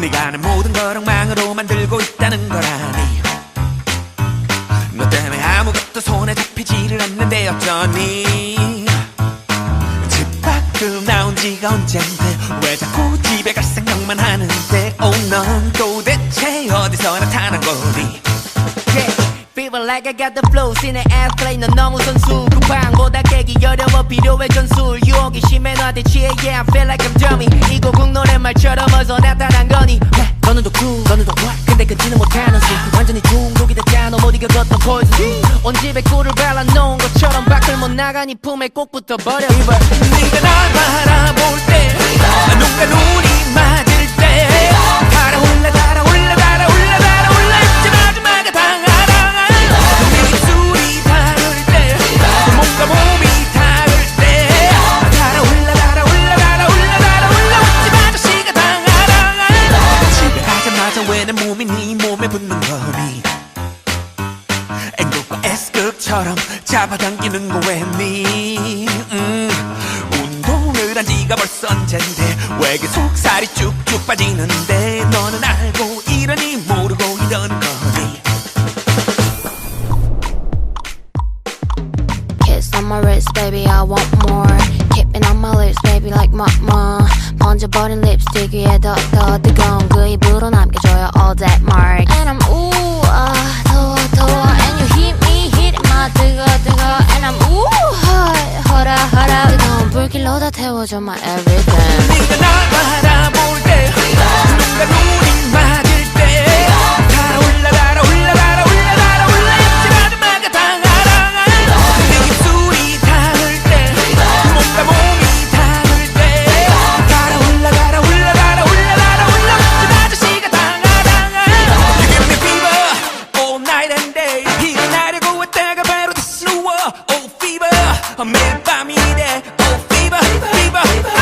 네가 하는 모든 걸 엉망으로 만들고 있다는 걸 아니. 너 때문에 아무것도 손에 잡히지를 않는데 어쩌니. 집 밖으로 나온 지가 언젠데 왜 자꾸 집에 갈 생각만 하는데. 오넌 oh, 도대체 어디서 나타난 거니? Feel like I got the flow, sin의 ass play 넌 너무 선수. 쿠팡보다 깨기 어려워. 필요해 전술. 유혹이 심해 너한테 취해. Yeah I feel like I'm dummy. 이 곡국 노래 말처럼 어서 나 왜? 너는 더 what 근데 끊지는 못하는 수. 완전히 중독이 됐잖아. 못 이겨졌던 poison 온 집에 꿀을 발라놓은 것처럼 밖을 못 나가 네 품에 꼭 붙어 버려. Fever 네가 날 바라볼 때 누가 눈이 몸이 네 몸에 붙는 거니 N극과 S극처럼 잡아당기는 거 왜니 음, 운동을 한 지가 벌써 언젠데 왜 계속 살이 쭉쭉 빠지는데 너는 알고 이러니 모르고 이러는 거니 Kiss on my wrist, baby, I want more. Keeping on my lips, baby, like mama. 번져버린 립스틱 위에 더더 that mark. And I'm ooh, 아, 더워, 더워. And you hit me, hit my 뜨거, 뜨거. And I'm ooh, hot, 허라, 허라. 뜨거운 불길로 다 태워줘 my everything. 네가 날 바라볼 때 누가 눈이 I'm made by me oh fever, fever, fever.